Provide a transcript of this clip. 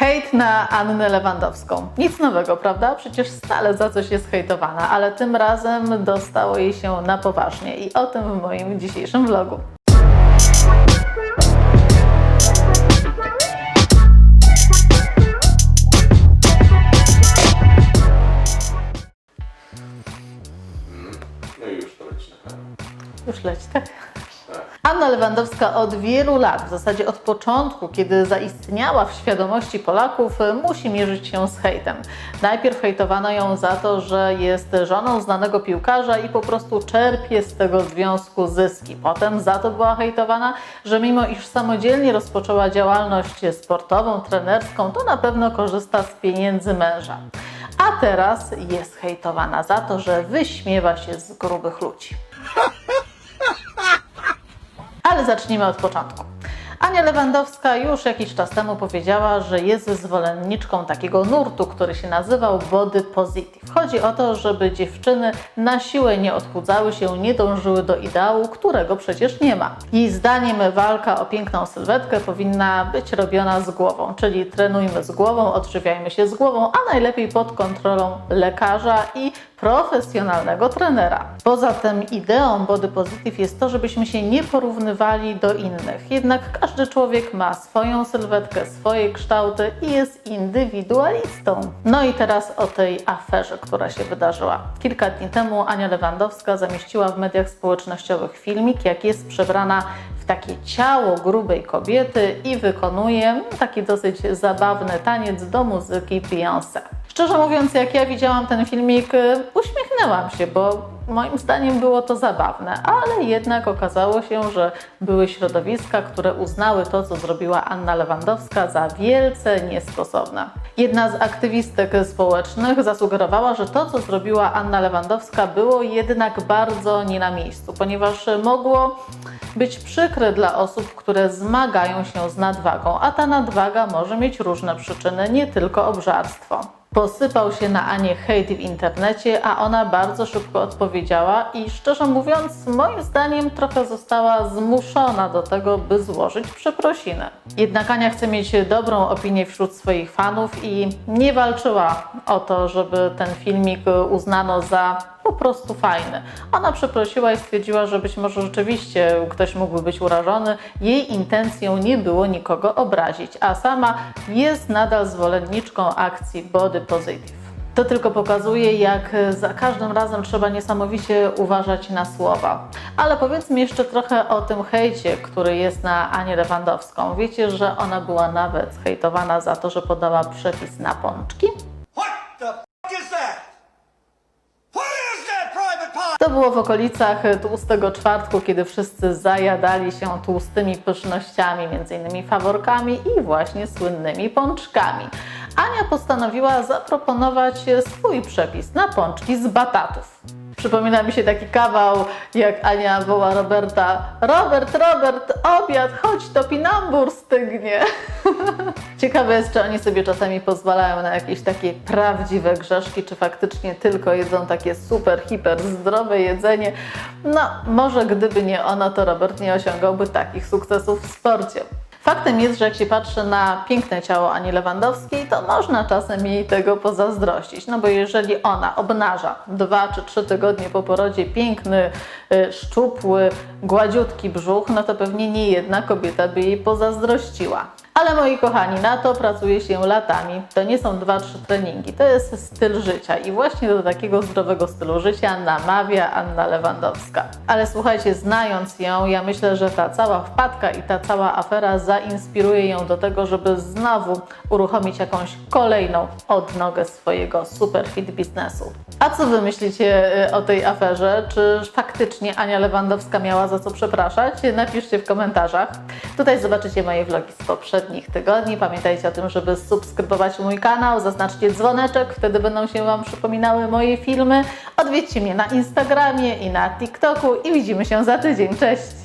Hejt na Annę Lewandowską. Nic nowego, prawda? Przecież stale za coś jest hejtowana, ale tym razem dostało jej się na poważnie i o tym w moim dzisiejszym vlogu. No i już to leci na. Już leci, tak? Anna Lewandowska od wielu lat, w zasadzie od początku, kiedy zaistniała w świadomości Polaków, musi mierzyć się z hejtem. Najpierw hejtowano ją za to, że jest żoną znanego piłkarza i po prostu czerpie z tego związku zyski. Potem za to była hejtowana, że mimo iż samodzielnie rozpoczęła działalność sportową, trenerską, to na pewno korzysta z pieniędzy męża. A teraz jest hejtowana za to, że wyśmiewa się z grubych ludzi. Ale zacznijmy od początku. Ania Lewandowska już jakiś czas temu powiedziała, że jest zwolenniczką takiego nurtu, który się nazywał body positive. Chodzi o to, żeby dziewczyny na siłę nie odchudzały się, nie dążyły do ideału, którego przecież nie ma. Jej zdaniem walka o piękną sylwetkę powinna być robiona z głową, czyli trenujmy z głową, odżywiajmy się z głową, a najlepiej pod kontrolą lekarza i profesjonalnego trenera. Poza tym ideą body positive jest to, żebyśmy się nie porównywali do innych. Jednak każdy człowiek ma swoją sylwetkę, swoje kształty i jest indywidualistą. No i teraz o tej aferze, która się wydarzyła. Kilka dni temu Ania Lewandowska zamieściła w mediach społecznościowych filmik, jak jest przebrana w takie ciało grubej kobiety i wykonuje taki dosyć zabawny taniec do muzyki Beyoncé. Szczerze mówiąc, jak ja widziałam ten filmik, y, uśmiechnęłam się, bo moim zdaniem było to zabawne, ale jednak okazało się, że były środowiska, które uznały to, co zrobiła Anna Lewandowska za wielce niestosowne. Jedna z aktywistek społecznych zasugerowała, że to, co zrobiła Anna Lewandowska, było jednak bardzo nie na miejscu, ponieważ mogło być przykre dla osób, które zmagają się z nadwagą, a ta nadwaga może mieć różne przyczyny, nie tylko obżarstwo. Posypał się na Anię hejt w internecie, a ona bardzo szybko odpowiedziała i szczerze mówiąc, moim zdaniem trochę została zmuszona do tego, by złożyć przeprosiny. Jednak Ania chce mieć dobrą opinię wśród swoich fanów i nie walczyła o to, żeby ten filmik uznano za po prostu fajny. Ona przeprosiła i stwierdziła, że być może rzeczywiście ktoś mógłby być urażony. Jej intencją nie było nikogo obrazić, a sama jest nadal zwolenniczką akcji Body Positive. To tylko pokazuje, jak za każdym razem trzeba niesamowicie uważać na słowa. Ale powiedzmy jeszcze trochę o tym hejcie, który jest na Anię Lewandowską. Wiecie, że ona była nawet hejtowana za to, że podała przepis na pączki? To było w okolicach tłustego czwartku, kiedy wszyscy zajadali się tłustymi pysznościami, m.in. faworkami i właśnie słynnymi pączkami. Ania postanowiła zaproponować swój przepis na pączki z batatów. Przypomina mi się taki kawał, jak Ania woła Roberta: Robert, Robert, obiad, chodź, to pinambur stygnie. Ciekawe jest, czy oni sobie czasami pozwalają na jakieś takie prawdziwe grzeszki, czy faktycznie tylko jedzą takie super, hiper zdrowe jedzenie. No, może gdyby nie ona, to Robert nie osiągałby takich sukcesów w sporcie. Faktem jest, że jak się patrzy na piękne ciało Ani Lewandowskiej, to można czasem jej tego pozazdrościć. No bo jeżeli ona obnaża dwa czy trzy tygodnie po porodzie piękny, y, szczupły, gładziutki brzuch, no to pewnie nie jedna kobieta by jej pozazdrościła. Ale moi kochani, na to pracuje się latami. To nie są dwa, trzy treningi, to jest styl życia i właśnie do takiego zdrowego stylu życia namawia Anna Lewandowska. Ale słuchajcie, znając ją, ja myślę, że ta cała wpadka i ta cała afera zainspiruje ją do tego, żeby znowu uruchomić jakąś kolejną odnogę swojego superfit biznesu. A co wy myślicie y, o tej aferze? Czy faktycznie Ania Lewandowska miała za co przepraszać? Napiszcie w komentarzach. Tutaj zobaczycie moje vlogi z poprzednich tygodni. Pamiętajcie o tym, żeby subskrybować mój kanał, zaznaczcie dzwoneczek, wtedy będą się Wam przypominały moje filmy. Odwiedźcie mnie na Instagramie i na TikToku i widzimy się za tydzień. Cześć!